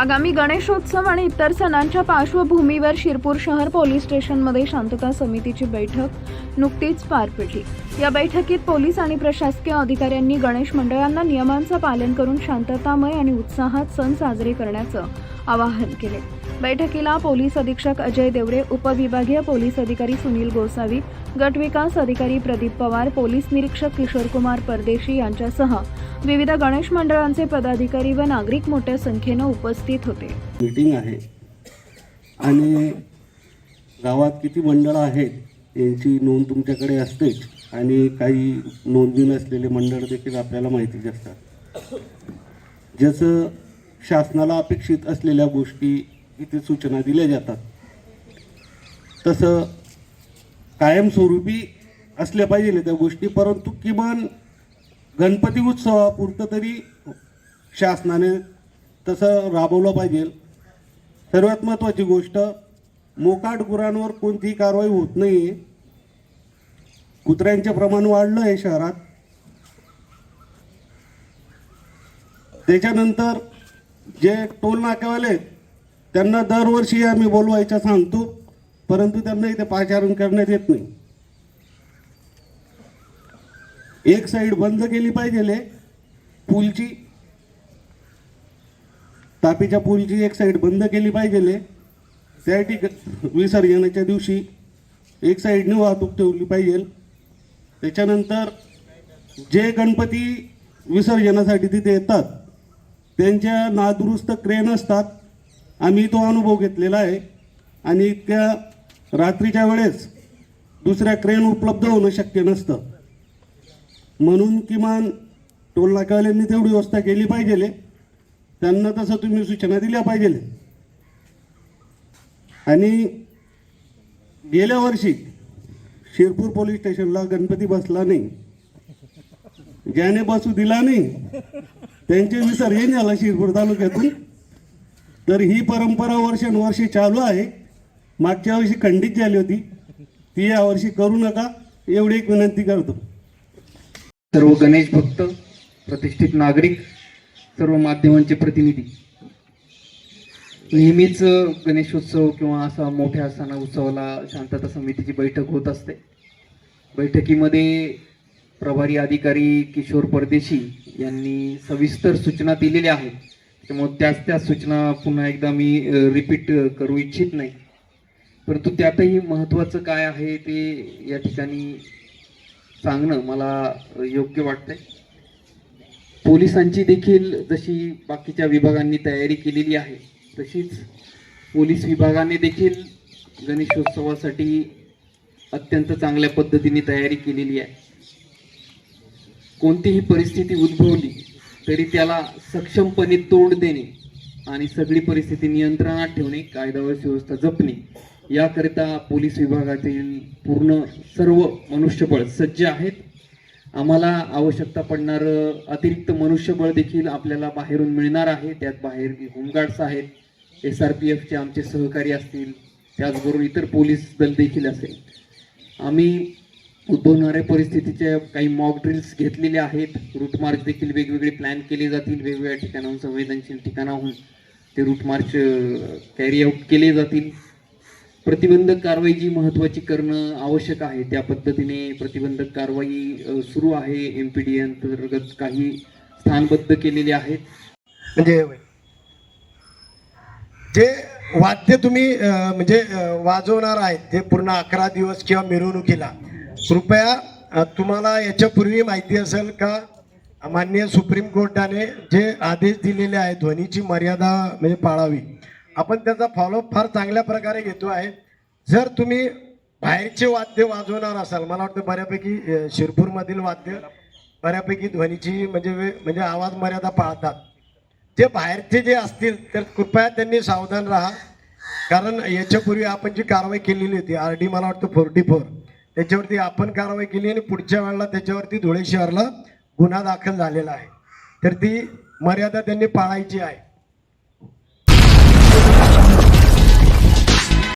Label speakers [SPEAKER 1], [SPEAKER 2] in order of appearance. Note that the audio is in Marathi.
[SPEAKER 1] आगामी गणेशोत्सव आणि इतर सणांच्या पार्श्वभूमीवर शिरपूर शहर पोलीस स्टेशनमध्ये शांतता समितीची बैठक नुकतीच पार पडली. या बैठकीत पोलीस आणि प्रशासकीय अधिकाऱ्यांनी गणेश मंडळांना नियमांचं पालन करून शांततामय आणि उत्साहात सण साजरे करण्याचं आवाहन केले. बैठकीला पोलीस अधीक्षक अजय देवरे उपविभागीय पोलीस अधिकारी सुनील गोसावी गट विकास अधिकारी प्रदीप पवार पोलीस निरीक्षक किशोर कुमार परदेशी यांच्यासह विविध गणेश मंडळांचे पदाधिकारी व नागरिक मोठ्या संख्येनं उपस्थित होते.
[SPEAKER 2] मीटिंग आहे. आणि गावात किती मंडळं आहेत यांची नोंद तुमच्याकडे असतेच. आणि काही नोंदी नसलेले मंडळ देखील आपल्याला माहितीच असतात जसं शासनाला अपेक्षित असलेल्या गोष्टी इथे सूचना दिल्या जातात. तसं कायमस्वरूपी असल्या पाहिजे त्या गोष्टी परंतु किमान गणपती उत्सवापुरतं तरी शासनाने तसं राबवलं पाहिजे. सर्वात महत्त्वाची गोष्ट मोकाट गुरांवर कोणतीही कारवाई होत नाही आहे कुत्र्यांचे प्रमाण वाढलं आहे शहरात. त्याच्यानंतर जे टोल नाक्यावाले त्यांना दरवर्षी आम्ही बोलवायचं सांगतो परंतु त्यांना इथे पाचारण करण्यात येत नाही. एक साईड बंद केली पाहिजे पूलची. तापीच्या पूलची एक साईड बंद केली पाहिजे त्या ठिक विसर्जनाच्या दिवशी एक साईडने वाहतूक ठेवली पाहिजे. त्याच्यानंतर जे गणपती विसर्जनासाठी तिथे येतात त्यांच्या नादुरुस्त क्रेन असतात आम्ही तो अनुभव घेतलेला आहे. आणि त्या रात्रीच्या वेळेस दुसऱ्या क्रेन उपलब्ध होणं शक्य नसतं. म्हणून किमान टोल नाक्यावाल्यांनी तेवढी व्यवस्था केली पाहिजे त्यांना तसं तुम्ही सूचना दिल्या पाहिजे आणि गेल्या वर्षी शिरपूर पोलीस स्टेशनला गणपती बसला नाही. ज्याने बसू दिला नाही त्यांचे विसर्जन झाला शिरपूर तालुक्यातून. तर ही परंपरा वर्षानुवर्षे चालू आहे. मागच्या वर्षी खंडित झाली होती. ती यावर्षी करू नका. एवढी एक विनंती करतो.
[SPEAKER 3] सर्व गणेश भक्त प्रतिष्ठित नागरिक सर्व माध्यमांचे प्रतिनिधी. नेहमीच गणेशोत्सव किंवा असा मोठ्या सणा उत्सवाला शांतता समितीची बैठक होत असते. बैठकीमध्ये प्रभारी अधिकारी किशोर परदेशी यांनी सविस्तर सूचना दिलेल्या आहेत त्यामुळे त्याच त्या सूचना पुन्हा एकदा मी रिपीट करू इच्छित नाही. परंतु त्यातही महत्त्वाचं काय आहे ते या ठिकाणी सांगणं मला योग्य वाटतंय. पोलिसांची देखील जशी बाकीच्या विभागांनी तयारी केलेली आहे तशीच पोलीस विभागाने देखील गणेशोत्सवासाठी अत्यंत चांगल्या पद्धतीने तयारी केलेली आहे. कोणतीही परिस्थिती उद्भवली तरी त्याला सक्षमपणे तोंड देणे आणि सगळी परिस्थिती नियंत्रणात ठेवणे कायदा व सुव्यवस्था जपणे याकरिता पोलीस विभागातील पूर्ण सर्व मनुष्यबळ सज्ज आहेत. आम्हाला आवश्यकता पडणारं अतिरिक्त मनुष्यबळ देखील आपल्याला बाहेरून मिळणार आहे. त्यात बाहेर होमगार्ड्स आहेत एस आर पी एफचे आमचे सहकारी असतील त्याचबरोबर इतर पोलीस दल देखील असेल. आम्ही उद्भवणाऱ्या परिस्थितीच्या काही मॉक ड्रिल्स घेतलेले आहेत. रूट मार्च देखील वेगवेगळे प्लॅन केले जातील. वेगवेगळ्या ठिकाणाहून संवेदनशील ठिकाणाहून ते रूट मार्च कॅरी आऊट केले जातील. प्रतिबंधक कारवाई जी महत्त्वाची करणं आवश्यक आहे त्या पद्धतीने प्रतिबंधक कारवाई सुरू आहे. एम पी डी अंतर्गत काही स्थानबद्ध केलेले आहेत.
[SPEAKER 4] म्हणजे जे वाद्य तुम्ही म्हणजे वाजवणार आहेत ते पूर्ण अकरा दिवस किंवा मिरवणुकीला कृपया तुम्हाला याच्यापूर्वी माहिती असेल का माननीय सुप्रीम कोर्टाने जे आदेश दिलेले आहेत ध्वनीची मर्यादा म्हणजे पाळावी आपण त्याचा फॉलोअप फार चांगल्या प्रकारे घेतो आहे. जर तुम्ही बाहेरचे वाद्य वाजवणार असाल मला वाटतं बऱ्यापैकी शिरपूरमधील वाद्य बऱ्यापैकी ध्वनीची म्हणजे वे- म्हणजे आवाज मर्यादा पाळतात. जे बाहेरचे जे असतील तर कृपया त्यांनी सावधान राहा. कारण याच्यापूर्वी आपण जी कारवाई केलेली होती आर डी मला वाटतं फोर्टी फोर त्याच्यावरती आपण कारवाई केली आणि पुढच्या वेळेला त्याच्यावरती धुळे शहरला गुन्हा दाखल झालेला आहे. तर ती मर्यादा त्यांनी पाळायची आहे.